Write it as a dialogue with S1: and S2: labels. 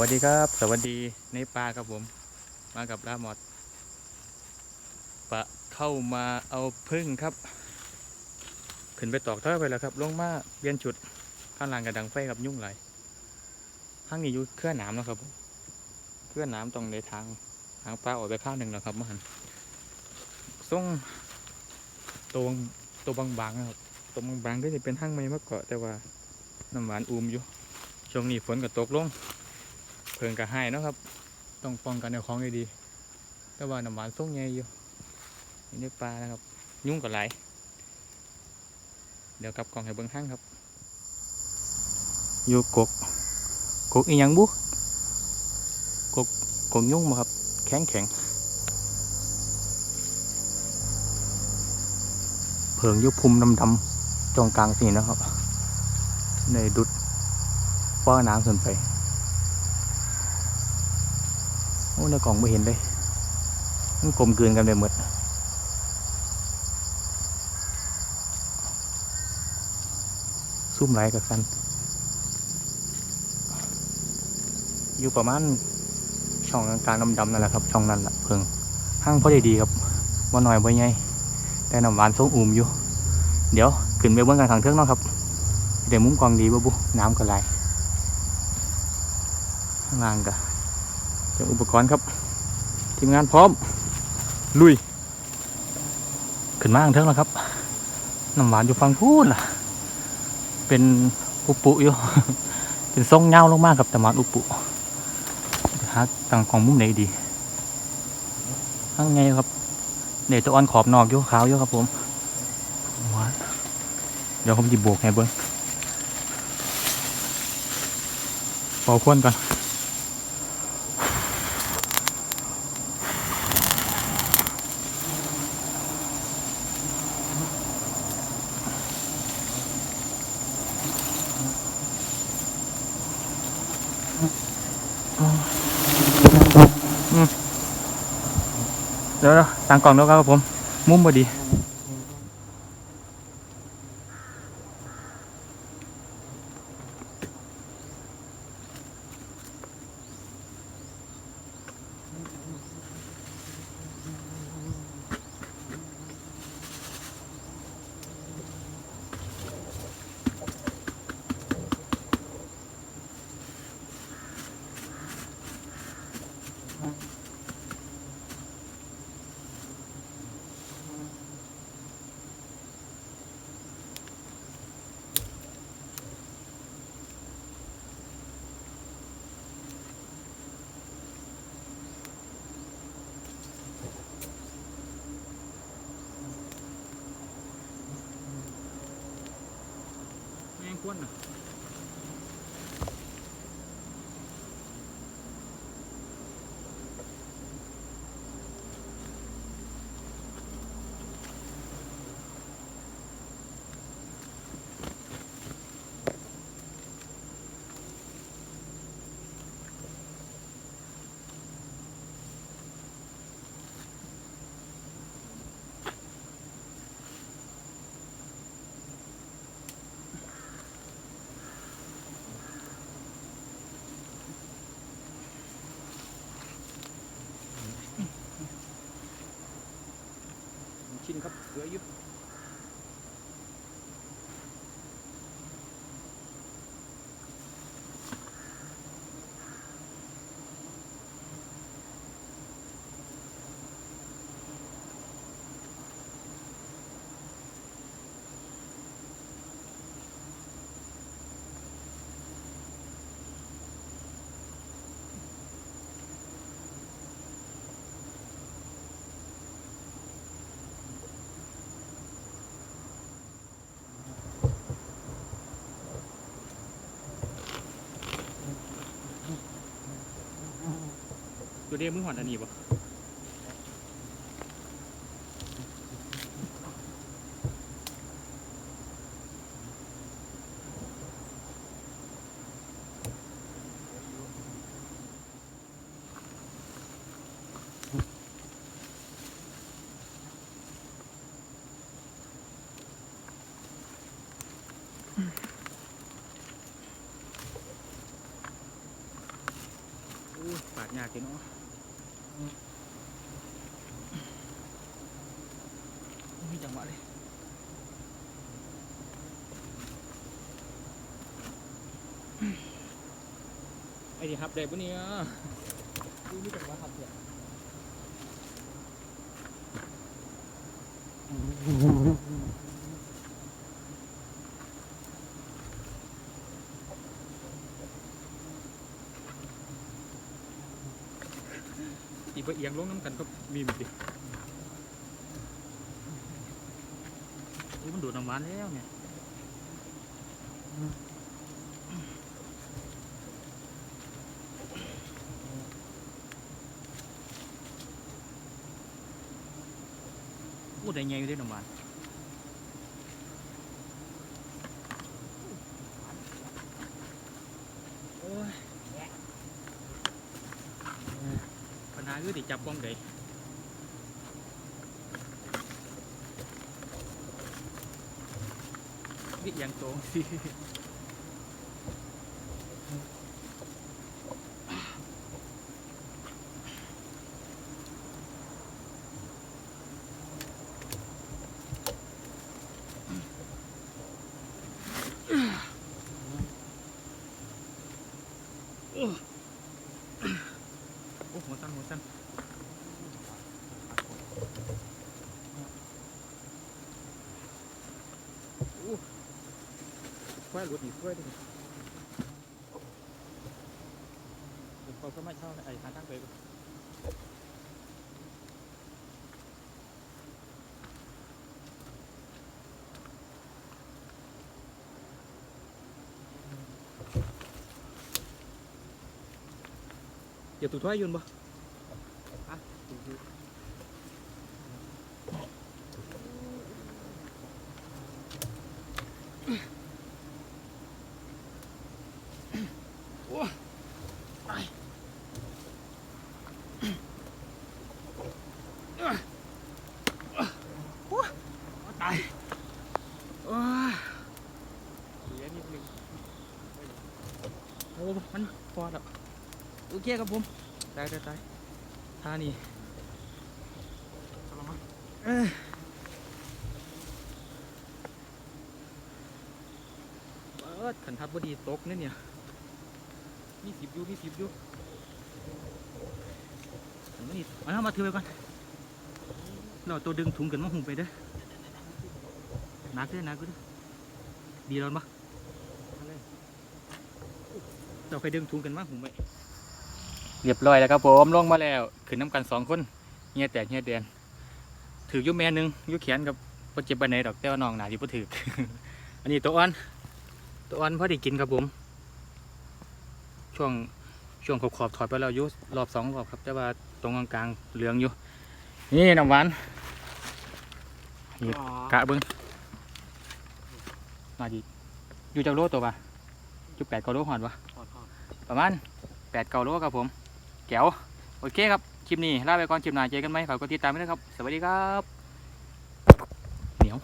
S1: วัสดีครับ สวัสดีในป่าครับผม มากับลาหมอดปะเข้ามาเอาพึ่งครับ ขึ้นไปตอกเท่าไปแล้วครับ ลงมาเปลี่ยนชุดข้างล่างกระดังไฟครับยุ่งไหลข้างนี้อยู่เคลื่อนน้ำแล้วครับเคลื่อนน้ำตรงในทางทางปลาออกไปข้างหนึ่งแล้วครับมาหันส่งตัวตัวบางๆนะครับตัวบางๆก็จะเป็นห้างไม้มะเกาะแต่ว่าน้ำหวานอูมอยู่ช่วงนี้ฝนก็ตกลง เพิ่งก็ให้เนาะครับ ต้องป้องกันในของให้ดีแต่ว่าน้ำหวานส่งใหญ่อยู่อยู่ในปลานะครับ ยุ่งกับไหลเดี๋ยวกลับกล่องให้เบิ้งห้างครับ อยู่กกกกอีหยังบุกกกกยุ่งมาครับ แข็งแข็งเพิงอยุพุมดำดำๆตรงกลางสีนะครับ ในดุดป้อน้ำขึ้นไป โอ้ในกล่องไม่เห็นเลย มันกลมกลืนกันไปหมดซุ่มไหลกับกัน อยู่ประมาณช่องกลางๆดำๆนั่นแหละครับ ช่องนั้นแหละเพิ่งห้างพอดีดีครับว่าหน่อยบ่ใหญ่แต่น้ำหวานทรงอุ่มอยู่ เดี๋ยวขึ้นไปเบื้องกันขังเทิงเนาะครับเดี๋ยวมุมกองดีบ่บุน้ำก็ไหลข้างล่างก็ เตรียมอุปกรณ์ครับ ทีมงานพร้อม ลุย ขึ้นมาทางเทิงแล้วครับน้ำหวานอยู่ฟังพูดล่ะ เป็นอุปุอยู่ เป็นทรงเงาลงมากครับแต่หวานอุปุหาต่างของมุมไหนดีข้างไงครับเดี๋ยวตัวอ่อนขอบนอกยู่ขาวอยู่ครับผมวเดี๋ยวผมจะโบกให้เบิ้งเป่าควนก่อน เดี๋ยวตั้งกล่องแล้วครับผม มุมพอดี แม่ง ควนอะชิ้นครับเหลืออยู่ ตัวเด้มึอหอนอันนี้ปะปากยากจริงเนาะ มีจังหวะเลยไอ้ที่ขับแดดปะเนี่ย
S2: ดูนี่จังหวะครับเนี่ย
S1: อีกเอียงลงน้ำกันก็มีมันดิอู้มันดูดน้ำหวานแล้วเนี่ยอู้ได้ไงอยู่ด้น้ำหวาน ปัญหาคือติจั หัวสั้นหัวสั้นโอ้ควายหลุดอีกควายดิเดี๋ยวเขาก็ไม่เช่าไอ้หาทางไป ก่อนเดี๋ยวตุ้ท้อยยืนบ่อะตุ้ยโอ้ยไปโอ้ยตายโอ้ยเสียนิดนึงโอ้มันพอแล้ว โอเคครับผมตายตายตายท่านี่
S2: กำลังมา
S1: เอ้ยเปิดขันทับบดีตกเนี่ยเนี่ย มีสิบอยู่มีสิบอยู่อันนี้เอามาถือไปก่อนเราตัวดึงถุงกันมาหุงไปเด้อหนักเด้อหนักเด้อดีร้อนปะเราเคยดึงถุงกันมาหุงไป เรียบร้อยแล้วครับผมลงมาแล้วขึ้นน้ำกันสองคนเฮียแตกเฮียแดนถืออยุ่แม่หนึงอยุ่แขนกับบ่เจ็บปานใดดอกแต่ว่าน้องหนาที่บ่ถืออันนี้ตัวอ่อนตัวอ่อนพอได้กินครับผม ช่วงช่วงขอบขอบๆถอดไปแล้วอยุรอบสองรอบครับ แต่ว่าตรงกลางๆเหลืองอยู่ นี่น้ำหวานนี่กะเบิ้งมาดีอยู่จากโลตัวปะอยู่แปดเก้าโลหอดปะ
S2: ถอดถอด
S1: ประมาณแปดเก้าโลครับผม แก้วโอเคครับคลิปนี้ลาไปก่อนคลิปหน้าเจอกันไหมฝากกดติดตามด้วยนะครับ สวัสดีครับ เหนียว